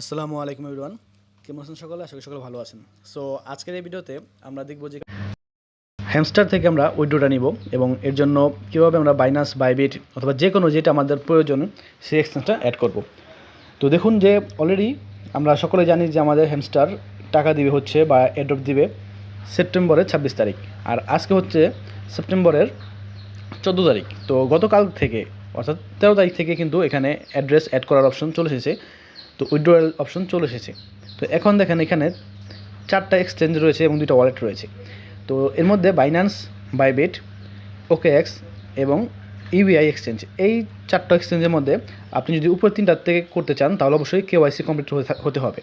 আসসালামু আলাইকুম এভরিওয়ান কেমন আছেন সকলে? আশা করি সকলে ভালো আছেন। সো আজকের এই ভিডিওতে আমরা দেখব যে হ্যামস্টার থেকে আমরা উইড্রোটা নিব এবং এর জন্য কীভাবে আমরা বাইনাস বাইবিট অথবা যে কোনো যেটা আমাদের প্রয়োজন, সেই এক্সচেঞ্জটা অ্যাড করব। তো দেখুন যে অলরেডি আমরা সকলে জানি যে আমাদের হ্যামস্টার টাকা দিবে হচ্ছে বা অ্যাড্রপ দিবে সেপ্টেম্বরের ছাব্বিশ তারিখ। আর আজকে হচ্ছে সেপ্টেম্বরের চোদ্দ তারিখ। তো গতকাল থেকে, অর্থাৎ তেরো তারিখ থেকে কিন্তু এখানে অ্যাড্রেস অ্যাড করার অপশন চলে এসেছে। তো উইড্রোয়াল অপশন চলে এসেছে। তো এখন দেখেন এখানে চারটা এক্সচেঞ্জ রয়েছে এবং দুটো ওয়ালেট রয়েছে। তো এর মধ্যে বাইন্যান্স বাইবেট ওকে এক্স এবং ইউবিআই এক্সচেঞ্জ এই চারটা এক্সচেঞ্জের মধ্যে আপনি যদি উপর তিনটার থেকে করতে চান, তাহলে অবশ্যই কেওয়াইসি কমপ্লিট হতে হবে।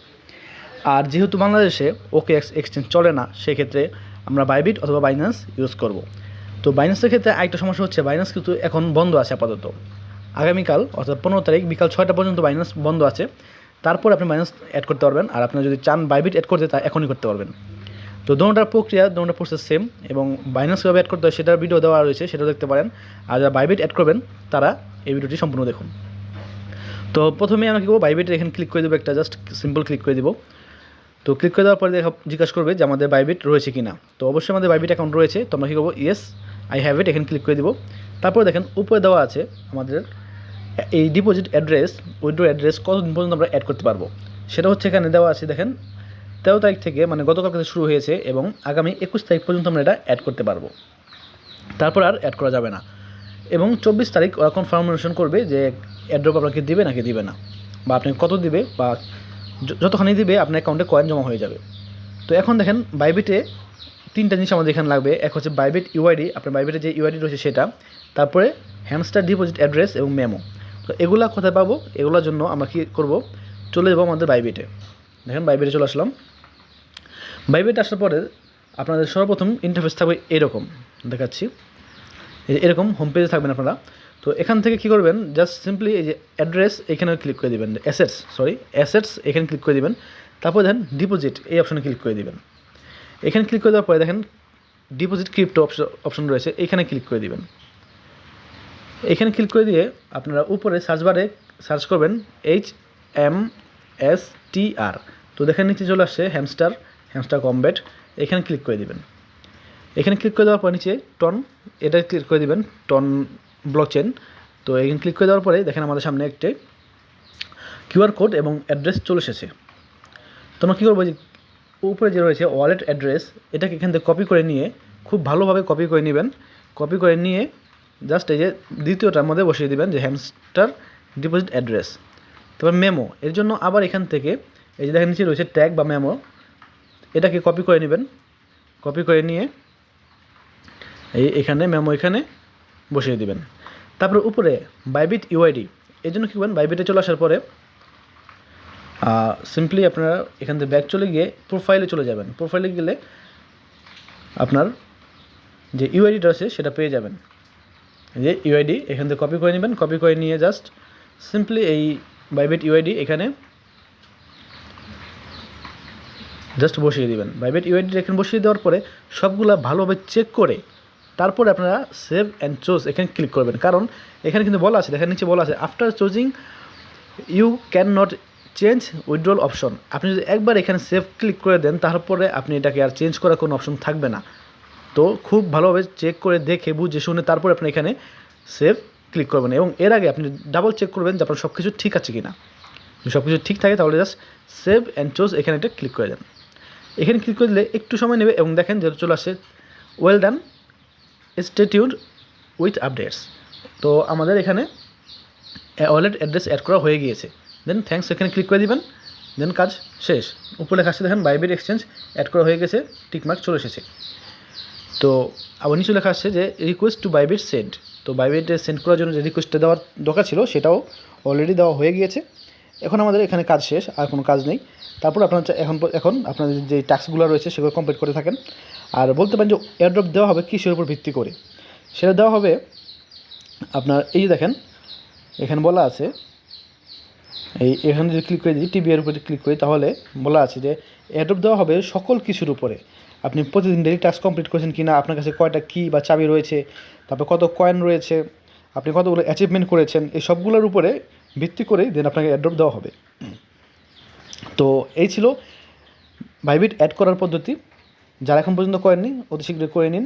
আর যেহেতু বাংলাদেশে ওকে এক্স এক্সচেঞ্জ চলে না, সেক্ষেত্রে আমরা বাইবিট অথবা বাইন্যান্স ইউজ করব। তো বাইন্যান্সের ক্ষেত্রে আরেকটা সমস্যা হচ্ছে বাইন্যান্স কিন্তু এখন বন্ধ আছে আপাতত। আগামীকাল, অর্থাৎ পনেরো তারিখ, বিকাল ছয়টা পর্যন্ত বাইন্যান্স বন্ধ আছে। তারপর আপনি মাইনাস অ্যাড করতে পারবেন। আর আপনি যদি চান বাইবিট অ্যাড করতে, তা এখনই করতে পারবেন। তো দোনোটার প্রক্রিয়া দোনোটার প্রসেস সেম এবং বাইন্যান্স কীভাবে অ্যাড করতে হয় সেটার ভিডিও দেওয়া রয়েছে, সেটাও দেখতে পারেন। আর যারা বাইবিট অ্যাড করবেন, তারা এই ভিডিওটি সম্পূর্ণ দেখুন। তো প্রথমে আমরা কী করব বাইবিটের এখানে ক্লিক করে দেবো একটা জাস্ট সিম্পল ক্লিক করে দেবো। তো ক্লিক করে দেওয়ার পরে দেখা, জিজ্ঞাসা করবে যে আমাদের বাইবিট রয়েছে কি না তো অবশ্যই আমাদের বাইবিট অ্যাকাউন্ট রয়েছে, তো আমরা কী করব ইয়েস আই হ্যাভ ইট এখানে ক্লিক করে দেবো। তারপরে দেখেন, উপরে দেওয়া আছে আমাদের এই ডিপোজিট অ্যাড্রেস উইড্রো অ্যাড্রেস কতদিন পর্যন্ত আমরা অ্যাড করতে পারব? সেটা হচ্ছে এখানে দেওয়া আছে, দেখেন, তেরো তারিখ থেকে মানে গতকাল থেকে শুরু হয়েছে এবং আগামী একুশ তারিখ পর্যন্ত আমরা এটা অ্যাড করতে পারব। তারপর আর অ্যাড করা যাবে না। এবং চব্বিশ তারিখ ওরা কনফার্মেশন করবে যে অ্যাড্রপ আপনাকে দিবে নাকি দিবে না, বা আপনি কত দিবে, বা যতখানি দিবে আপনার অ্যাকাউন্টে কয়েন জমা হয়ে যাবে। তো এখন দেখেন বাইবিটে তিনটা জিনিস আমাদের এখানে লাগবে। এক হচ্ছে বাইবিট ইউআইডি আপনার বাইবিটে যে ইউআইডি রয়েছে সেটা, তারপরে হ্যামস্টার ডিপোজিট অ্যাড্রেস এবং মেমো তো এগুলা কোথায় পাবো? এগুলোর জন্য আমরা কী করব? চলে যাব আমাদের বাইবেটে দেখেন বাইবেটে চলে আসলাম। বাইবেটে আসার পরে আপনাদের সর্বপ্রথম ইন্টারফেস থাকবে এরকম। দেখাচ্ছি। এই এরকম হোম পেজে থাকবেন আপনারা। তো এখান থেকে কী করবেন? জাস্ট সিম্পলি এই যে অ্যাড্রেস এখানে ক্লিক করে দিবেন। অ্যাসেটস সরি অ্যাসেটস এখানে ক্লিক করে দিবেন। তারপর দেখেন ডিপোজিট এই অপশনে ক্লিক করে দিবেন। এখানে ক্লিক করে দেওয়ার পরে দেখেন ডিপোজিট ক্রিপ্টো অপশন অপশন রয়েছে। এখানে ক্লিক করে দিবেন। এখানে ক্লিক করে দিয়ে আপনারা উপরে সার্চ বারে সার্চ করবেন H M S T R তো দেখেন নিচে চলে আসছে হ্যামস্টার হ্যামস্টার কমব্যাট এখানে ক্লিক করে দিবেন। এখানে ক্লিক করে দেওয়ার পর নিচে টন এটা ক্লিক করে দিবেন টন ব্লক চেন তো এখানে ক্লিক করে দেওয়ার পরে দেখেন আমাদের সামনে একটি কিউআর কোড এবং অ্যাড্রেস চলে এসেছে। তোমরা কী করব যে উপরে যে রয়েছে ওয়ালেট অ্যাড্রেস এটাকে এখান থেকে কপি করে নিয়ে খুব ভালোভাবে কপি করে নেবেন। কপি করে নিয়ে জাস্ট এই যে দ্বিতীয়টার মধ্যে বসিয়ে দিবেন যে হ্যামস্টার ডিপোজিট অ্যাড্রেস তারপর মেমো এর জন্য আবার এখান থেকে এই যে দেখেন নিচে রয়েছে ট্যাগ বা মেমো এটাকে কপি করে নেবেন। কপি করে নিয়ে এই এখানে মেমো এখানে বসিয়ে দিবেন। তারপরে উপরে বাইবিট ইউআইডি এই জন্য কী করবেন? বাইবিটে চলে আসার পরে সিম্পলি আপনারা এখান থেকে ব্যাক চলে গিয়ে প্রোফাইলে চলে যাবেন। প্রোফাইলে গেলে আপনার যে ইউআইডিটা আছে সেটা পেয়ে যাবেন। যে ইউআইডি এখান থেকে কপি করে নেবেন কপি করে নিয়ে জাস্ট সিম্পলি এই বাইবেট ইউআইডি এখানে জাস্ট বসিয়ে দিবেন। বাইবেট ইউআইডি এখানে বসিয়ে দেওয়ার পরে সবগুলা ভালোভাবে চেক করে তারপরে আপনারা সেভ অ্যান্ড চোজ এখানে ক্লিক করবেন। কারণ এখানে কিন্তু বলা আছে, দেখেন নিচে বলা আছে after choosing you can not change withdrawal option আপনি যদি একবার এখানে সেভ ক্লিক করে দেন, তারপরে আপনি এটাকে আর চেঞ্জ করার কোনো অপশন থাকবে না। তো খুব ভালোভাবে চেক করে দেখে বুঝে শুনে তারপরে আপনি এখানে সেভ ক্লিক করবেন এবং এর আগে আপনি ডাবল চেক করবেন যে আপনার সব কিছু ঠিক আছে কি না সব কিছু ঠিক থাকে তাহলে জাস্ট সেভ অ্যান্ড চোজ এখানে একটা ক্লিক করে দেন। এখানে ক্লিক করে দিলে একটু সময় নেবে এবং দেখেন যে চলে আসে well done stay tuned with updates তো আমাদের এখানে ওয়ালেট অ্যাড্রেস অ্যাড করা হয়ে গিয়েছে। দেন থ্যাঙ্কস এখানে ক্লিক করে দিবেন। দেন কাজ শেষ। উপরে লেখা আসছে দেখেন বাইবেট এক্সচেঞ্জ অ্যাড করা হয়ে গেছে টিকমার্ক চলে এসেছে। তো আবার নিচে লেখা আসছে যে রিকোয়েস্ট টু বাইবেট সেন্ড তো বাইবেটে সেন্ড করার জন্য যে রিকোয়েস্টটা দেওয়ার দরকার ছিল, সেটাও অলরেডি দেওয়া হয়ে গিয়েছে। এখন আমাদের এখানে কাজ শেষ, আর কোনো কাজ নেই। তারপর আপনার এখন এখন আপনাদের যে টাস্কগুলো রয়েছে, সেগুলো কমপ্লিট করে থাকেন। আর বলতে পারেন যে এয়ারড্রপ দেওয়া হবে কিসের উপর ভিত্তি করে? সেটা দেওয়া হবে আপনার, এই যে দেখেন, এখানে বলা আছে এই এখানে যদি ক্লিক করে দিই টিভি এর উপরে ক্লিক করি, তাহলে বলা আছে যে অ্যাড্রপ দেওয়া হবে সকল কিছুর উপরে। আপনি প্রতিদিন ডেলি টাস্ক কমপ্লিট করেছেন কিনা, আপনার কাছে কয়টা কী বা চাবি রয়েছে, তারপর কত কয়েন রয়েছে, আপনি কতগুলো অ্যাচিভমেন্ট করেছেন, এই সবগুলোর উপরে ভিত্তি করেই দেন আপনাকে অ্যাড্রপ দেওয়া হবে। তো এই ছিল বাইবিট অ্যাড করার পদ্ধতি। যারা এখন পর্যন্ত করেননি, অতি শীঘ্রই করে নিন।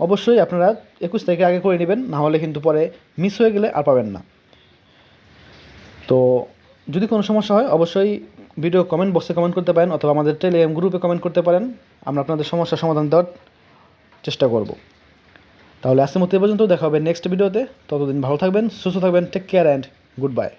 অবশ্যই আপনারা একুশ তারিখে আগে করে নেবেন নাহলে কিন্তু পরে মিস হয়ে গেলে আর পাবেন না। তো যদি কোনো সমস্যা হয়, অবশ্যই ভিডিও কমেন্ট বক্সে কমেন্ট করতে পারেন অথবা আমাদের টেলিগ্রাম গ্রুপে কমেন্ট করতে পারেন। আমরা আপনাদের সমস্যার সমাধান দেওয়ার চেষ্টা করব। তাহলে আজকের মতো পর্যন্ত, দেখা হবে নেক্সট ভিডিওতে ততদিন ভালো থাকবেন, সুস্থ থাকবেন take care and good bye